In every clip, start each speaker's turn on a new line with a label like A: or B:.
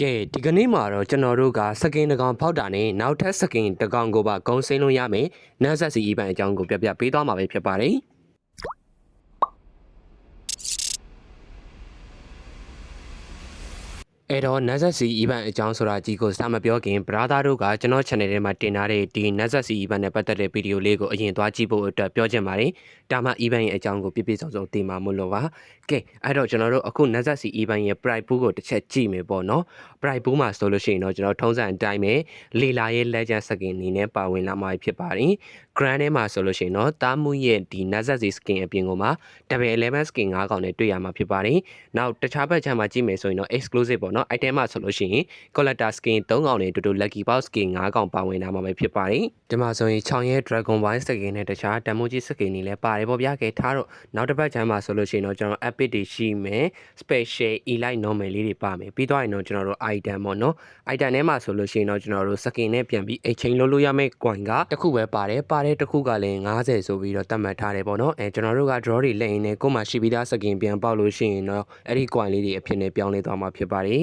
A: ကဲဒီကနေ့မှာတော့ကျွန်တော်တို့ကစကင်တစ်ကောင်ဖောက်တာနဲ့နောက်ထပ်စကင်တစ်ကောင်ကိုပါဂုံစင်းလို့ရမယ်နန်းဆက်စီအီပန်အကြောင်းကိုပြပြပေးသွားမှာပဲဖြစ်ပါတယ် အဲ့တော့နတ်ဆက်စီ event အကြောင်းဆိုတာကြီးကိုစမပြောခင် brother တို့ကကျွန်တော် channel ထဲမှာတင်ထားတဲ့ဒီနတ်ဆက်စီ event နဲ့ပတ်သက်တဲ့ဗီဒီယိုလေးကိုအရင်သွားကြည့်ဖို့အတွက်ပြောချင်ပါတယ်။ဒါမှ event ရဲ့အကြောင်းကိုပြပြစုံစုံသိမှာမို့လို့ပါ။ကဲအဲ့တော့ကျွန်တော်တို့အခုနတ်ဆက်စီ event ရဲ့ price pool ကိုတစ်ချက်ကြည့်မယ်ပေါ့နော်။ price pool မှာဆိုလို့ရှိရင်တော့ကျွန်တော်ထုံးစံအတိုင်းပဲလီလာရဲ့ legend skin အနေနဲ့ပါဝင်လာမှာဖြစ်ပါတယ်။ grand ထဲမှာဆိုလို့ရှိရင်တော့တာမှုရဲ့ဒီနတ်ဆက်စီ skin အပြင်ကိုမှ double 11 skin ၅កောင်နဲ့တွေ့ရမှာဖြစ်ပါတယ်။နောက်တခြားဘက်ခြမ်းမှာကြည့်မယ်ဆိုရင်တော့ exclusive ပေါ့နော်။ item မှာဆိုလို့ရှိရင် collector skin 3កောင်နဲ့တူတူ lucky box skin 5កောင်ပါဝင်လာမှာပဲဖြစ်ပါတယ်။ဒီမှာဆိုရင်6ရဲ့ dragon wine skin နဲ့တခြား demo ကြီး skin တွေလည်းပါတယ်ပေါ့ဗျာ။ကဲထားတော့နောက်တစ်ပတ်ခြမ်းမှာဆိုလို့ရှိရင်တော့ကျွန်တော် epic တွေရှိမယ် special elite normal လေးတွေပါမယ်ပြီးတော့ရင်တော့ကျွန်တော်တို့ item ပေါ့နော် item ထဲမှာဆိုလို့ရှိရင်တော့ကျွန်တော်တို့ skin နဲ့ပြန်ပြီး exchange လုပ်လို့ရမယ့် coin ကတစ်ခုပဲပါတယ်ပါတဲ့တစ်ခုကလည်း90ဆိုပြီးတော့သတ်မှတ်ထားတယ်ပေါ့နော်အဲကျွန်တော်တို့က draw တွေလက်ရင်းနဲ့ကိုယ်မှရှိပြီးသား skin ပြန်ပေါက်လို့ရှိရင်တော့အဲ့ဒီ coin လေးတွေအဖြစ်နဲ့ပြောင်းလဲသွားမှာဖြစ်ပါတယ်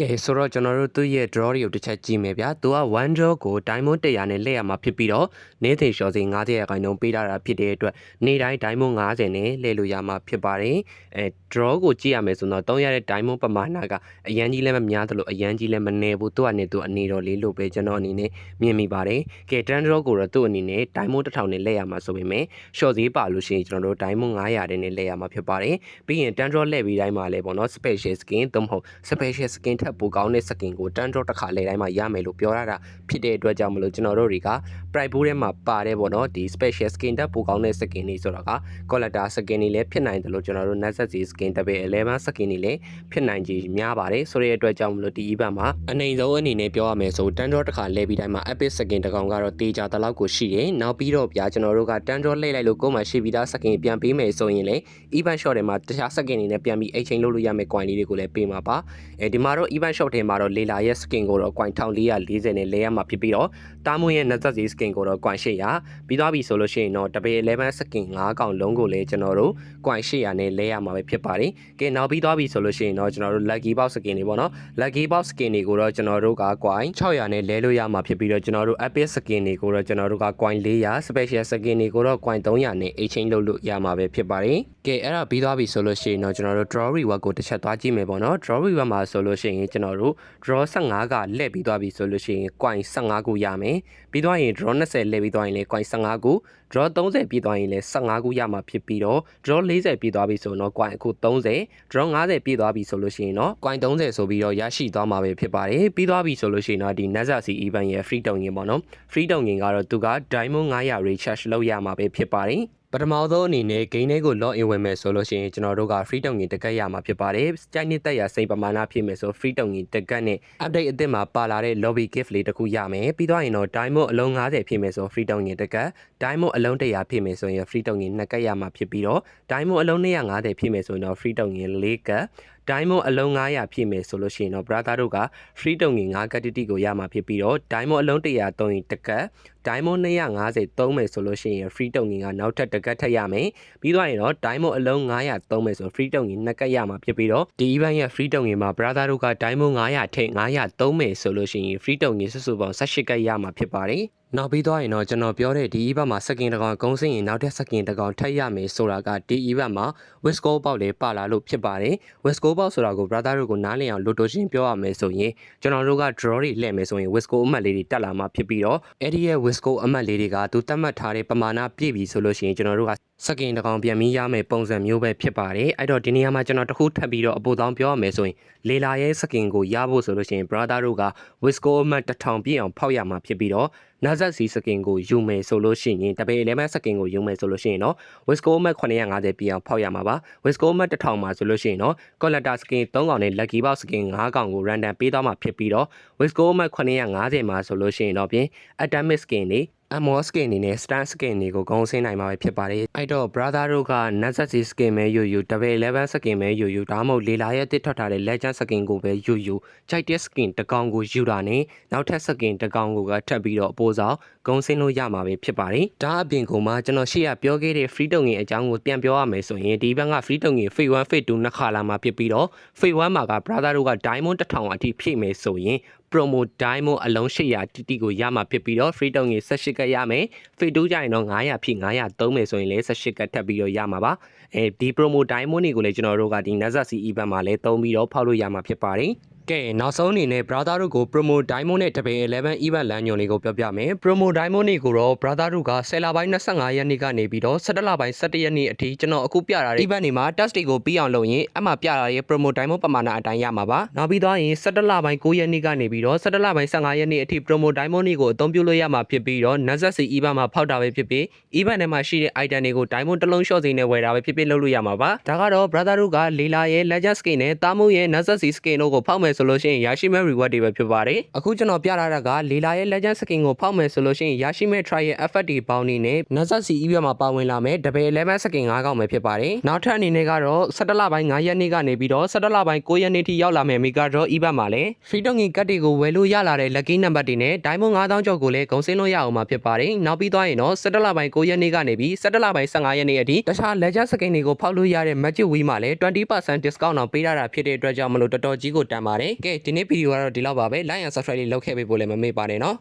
A: ကဲဆိုတော့ကျွန်တော်တို့သူ့ရဲ့ draw တွေကိုတစ်ချက်ကြည့်မယ်ဗျာသူက1 draw ကို diamond 100နဲ့လက်ရမှာဖြစ်ပြီးတော့နေ့စဉ် short စီ90ရာခိုင်နှုန်းပေးထားတာဖြစ်တဲ့အတွက်နေ့တိုင်း diamond 90နဲ့လဲလို့ရမှာဖြစ်ပါတယ်အဲ draw ကိုကြည့်ရမယ်ဆိုတော့3ရတဲ့ diamond ပမာဏကအရန်ကြီးလည်းမများသလိုအရန်ကြီးလည်းမနေဘူးသူကနေသူအနေတော်လေးလို့ပဲကျွန်တော်အနေနဲ့မြင်မိပါတယ်ကဲ turn draw ကိုတော့သူ့အနေနဲ့ diamond 1000နဲ့လဲရမှာဆိုပေမဲ့ short စီပါလို့ရှိရင်ကျွန်တော်တို့ diamond 900နဲ့လဲရမှာဖြစ်ပါတယ်ပြီးရင် turn draw လဲပြီးတိုင်းမှာလဲပေါ့နော် special skin သို့မဟုတ် special skin ထက်ပိုကောင်းတဲ့ skin ကို turn draw တစ်ခါလဲတိုင်းမှာရမယ်လို့ပြောရတာဖြစ်တဲ့အတွက်ကြောင့်မလို့ကျွန်တော်တို့တွေက price pool ထဲမှာပါတယ်ပေါ့နော်ဒီ special skin တက်ပိုကောင်းတဲ့ skin တွေဆိုတော့က collector skin တွေလည်းဖြစ်နိုင်တယ်လို့ကျွန်တော်တို့ Netset skin တပည့်11 skin တွေလည်းဖြစ်နိုင်ကြီးများပါတယ်ဆိုတဲ့အတွက်ကြောင့်မလို့ဒီ event မှာအနေဆုံးအနေနဲ့ပြောရမယ်ဆို turn draw တစ်ခါလဲပြီးတိုင်းမှာ epic skin တစ်ကောင်ကတော့တေးကြတလောက်ကိုရှိတယ်နောက်ပြီးတော့ဗျာကျွန်တော်တို့က turn draw လှည့်လိုက်လို့ကိုယ်မှရှိပြီးသား skin ပြန်ပေးမယ်ဆိုရင်လေ event shot တွေမှာတခြား skin တွေနဲ့ပြန်ပြီး exchange လုပ်လို့ရမယ့် coin လေးတွေကိုလည်းပေးမှာပါအဲဒီမှာတော့ event shot ထဲမှာတော့လေလာရဲ့ skin ကိုတော့ coin 1440နဲ့လဲရမှာဖြစ်ပြီးတော့တာမွန်ရဲ့ Netset skin ကိုတော့ coin 800ပြီးသွားပြီဆိုလို့ရှိရင်တော့တပည့်11 skin 5កောင်လုံးကိုလည်းကျွန်တော်တို့ coin 800နဲ့လဲရမှာပဲဖြစ်ပါတယ်ကဲနောက်ပြီးသွားပြီဆိုလို့ရှိရင်တော့ကျွန်တော်တို့ lucky box skin တွေပေါ့နော် lucky box skin တွေကိုတော့ကျွန်တော်တို့က coin 600နဲ့လဲလို့ရမှာဖြစ်ပြီးတော့ကျွန်တော်တို့ epic skin တွေကိုတော့ကျွန်တော်တို့က coin 400 special skin တွေကိုတော့ coin 300နဲ့ exchange လုပ်လို့ရမှာပဲဖြစ်ပါတယ်ကဲအဲ့ဒါပြီးသွားပြီဆိုလို့ရှိရင်တော့ကျွန်တော်တို့ draw reward ကိုတစ်ချက်သွားကြည့်မယ်ပေါ့နော် draw reward မှာဆိုလို့ရှိရင်ကျွန်တော်တို့ draw 15ကလှည့်ပြီးသွားပြီဆိုလို့ရှိရင် coin 15ခုရမယ်ပြီးသွားရင် draw 20လှည့်ပြီးသွားရင်လည်း coin 15ခု draw 30ပြီးသွားရင်လည်း15ခုရမှာဖြစ်ပြီးတော့ draw 40ပြီးသွားပြီဆိုတော့ coin အခု30 draw 50ပြီးသွားပြီဆိုလို့ရှိရင်တော့ coin 30ဆိုပြီးတော့ရရှိသွားမှာပဲဖြစ်ပါတယ်ပြီးသွားပြီဆိုလို့ရှိရင်တော့ဒီ Netza C event ရဲ့ free token ပေါ့နော် free token ကတော့သူက diamond 900 recharge လုပ်ရမှာပဲဖြစ်ပါတယ် ပထမဆုံးအနေနဲ့ game လေးကို log in ဝင်မယ်ဆိုလို့ရှိရင်ကျွန်တော်တို့က free token တကက်ရမှာဖြစ်ပါတယ်။ကြိုက်နှစ်သက်ရစိတ်ပမာဏဖြစ်မယ်ဆို free token တကက်နဲ့ update အသစ်မှာပါလာတဲ့ lobby gift လေးတစ်ခုရမယ်။ပြီးတော့ရင်တော့ diamond အလုံး90ဖြစ်မယ်ဆို free token တကက် diamond အလုံး100ဖြစ်မယ်ဆိုရင် free token နှစ်ကက်ရမှာဖြစ်ပြီးတော့ diamond အလုံး250ဖြစ်မယ်ဆိုရင်တော့ free token 4ကက် diamond အလုံး900ဖြစ်မယ်ဆိုလို့ရှိရင်တော့ brother တို့က free token 5ကတ်တီကိုရမှာဖြစ်ပြီးတော့ diamond အလုံး100သုံးရင်တစ်ကတ် diamond 250သုံးမယ်ဆိုလို့ရှိရင် free token ကနောက်ထပ်တစ်ကတ်ထပ်ရမယ်ပြီးတော့ရင်တော့ diamond အလုံး900သုံးမယ်ဆို free token နှစ်ကတ်ရမှာဖြစ်ပြီးတော့ဒီ event ရဲ့ free token မှာ brother တို့က diamond 900ထိ900သုံးမယ်ဆိုလို့ရှိရင် free token စုစုပေါင်း18ကတ်ရမှာဖြစ်ပါတယ် နောက်ပြီးသွားရင်တော့ကျွန်တော်ပြောတဲ့ဒီ event မှာစကင်တကောင်ကုန်းစင်းရင်နောက်ထပ်စကင်တကောင်ထပ်ရမယ်ဆိုတာကဒီ event မှာ Wisco ပေါက်လေးပါလာလို့ဖြစ်ပါတယ် Wisco ပေါက်ဆိုတာကို brother တို့ကိုနားလည်အောင်လို့တိုရှင်းပြောရမယ်ဆိုရင်ကျွန်တော်တို့က draw တွေလှည့်မယ်ဆိုရင် Wisco အမှတ်လေးတွေတက်လာမှာဖြစ်ပြီးတော့အဲ့ဒီရဲ့ Wisco အမှတ်လေးတွေကသူသတ်မှတ်ထားတဲ့ပမာဏပြည့်ပြီဆိုလို့ရှိရင်ကျွန်တော်တို့က စကင်တကောင်ပြန်ပြီးရမယ်ပုံစံမျိုးပဲဖြစ်ပါတယ်အဲ့တော့ဒီနေရာမှာကျွန်တော်တခုထပ်ပြီးတော့အပိုတောင်းပြောရမယ်ဆိုရင်လေလာရဲ့စကင်ကိုရဖို့ဆိုလို့ရှိရင် brother တို့က Wisco အမှတ်1000ပြည့်အောင်ဖောက်ရမှာဖြစ်ပြီးတော့နာဇက်စီစကင်ကိုယူမယ်ဆိုလို့ရှိရင်တပည့်11စကင်ကိုယူမယ်ဆိုလို့ရှိရင်တော့ Wisco အမှတ်950ပြည့်အောင်ဖောက်ရမှာပါ Wisco အမှတ်1000မှာဆိုလို့ရှိရင်တော့ Collector skin 3កောင်နဲ့ Lucky Box skin 5កောင်ကို random ပေးသွားမှာဖြစ်ပြီးတော့ Wisco အမှတ်950မှာဆိုလို့ရှိရင်တော့ပြင် Atomic skin တွေ Amor skin အနေနဲ့ Stan skin တွေကိုဂုံးဆင်းနိုင်မှာပဲဖြစ်ပါတယ်။အဲ့တော့ brother တို့က Nazat skin ပဲယူယူ double 11 skin ပဲယူယူဒါမှမဟုတ်လေလာရဲ့တစ်ထွက်ထားတဲ့ legend skin ကိုပဲယူယူကြိုက်တဲ့ skin တစ်ကောင်ကိုယူတာနဲ့နောက်ထပ် skin တစ်ကောင်ကိုကထပ်ပြီးတော့အပိုဆောင်ဂုံစင်းလို့ရမှာပဲဖြစ်ပါတယ်ဒါအပြင်ကိုမှကျွန်တော်ရှေ့ကပြောခဲ့တဲ့ free တုံငင်အကြောင်းကိုပြန်ပြောရမယ်ဆိုရင်ဒီဘက်က free တုံငင် phase 1 phase 2နှစ်ခါလာမှာဖြစ်ပြီးတော့ phase 1မှာက brother တို့က diamond 1000အထိဖြည့်မယ်ဆိုရင် promo diamond အလုံး800တိတိကိုရမှာဖြစ်ပြီးတော့ free တုံငင်18ကတ်ရမယ် phase 2ကျရင်တော့900ဖြည့်900သုံးမယ်ဆိုရင်လည်း18ကတ်ထပ်ပြီးတော့ရမှာပါအဲဒီ promo diamond တွေကိုလည်းကျွန်တော်တို့ကဒီ Nazar C event မှာလည်းသုံးပြီးတော့ဖောက်လို့ရမှာဖြစ်ပါတယ် ကဲနောက်ဆုံးအနေနဲ့ brother တို့ကို promo diamond နဲ့တပင်11 event လမ်းညွှန်လေးကိုပြောပြမယ် promo diamond တွေကိုတော့ brother တို့က10လပိုင်း25ရက်နေ့ကနေပြီးတော့17လပိုင်း17ရက်နေ့အထိကျွန်တော်အခုပြတာတဲ့ event တွေမှာ test တွေကိုပြီးအောင်လုပ်ရင်အမှပြတာရဲ့ promo diamond ပမာဏအတိုင်းရမှာပါနောက်ပြီးတော့ရင်17လပိုင်း9ရက်နေ့ကနေပြီးတော့17လပိုင်း15ရက်နေ့အထိ promo diamond တွေကိုအသုံးပြုလို့ရမှာဖြစ်ပြီးတော့ Nazar C event မှာဖောက်တာပဲဖြစ်ဖြစ် event ထဲမှာရှိတဲ့ item တွေကို diamond တစ်လုံး short စိမ်းနဲ့ဝယ်တာပဲဖြစ်ဖြစ်လုပ်လို့ရမှာပါဒါကတော့ brother တို့ကလေလာရဲ့ legend skin နဲ့တာမို့ရဲ့ Nazar C skin တို့ကိုဖောက်မယ်ဆိုလို့ရှိရင်ရရှိမဲ့ reward တွေပဲဖြစ်ပါတယ်အခုကျွန်တော်ပြထားတာကလေလာရဲ့ legend skin ကိုဖောက်မယ်ဆိုလို့ရှိရင်ရရှိမဲ့ try ရဲ့ effect တွေပေါင်းနေနဲ့ Nazar C event မှာပါဝင်လာမယ် double 11 skin 5កောက်ပဲဖြစ်ပါတယ်နောက်ထပ်အနေနဲ့ကတော့17လပိုင်း9ရက်နေ့ကနေပြီးတော့17လပိုင်း9ရက်နေ့ထိရောက်လာမယ် mega draw event မှာလည်း free token ကတ်တွေကိုဝယ်လို့ရလာတဲ့ lucky number တွေနဲ့ diamond 9000ကျော်ကိုလည်းဂုံစင်းလို့ရအောင်မှာဖြစ်ပါတယ်နောက်ပြီးသွားရင်တော့17လပိုင်း9ရက်နေ့ကနေပြီး17လပိုင်း15ရက်နေ့အထိတခြား legend skin တွေကိုဖောက်လို့ရတဲ့ magic wheel မှာလည်း20% discount အောင်ပေးရတာဖြစ်တဲ့အတွက်ကြောင့်မလို့တော်တော်ကြီးကိုတန်ပါတယ်ကဲဒီနေ့ဗီဒီယိုကတော့ဒီလောက်ပါပဲ like and subscribe လေးလုပ်ခဲ့ပေးဖို့လည်းမမေ့ပါနဲ့နော်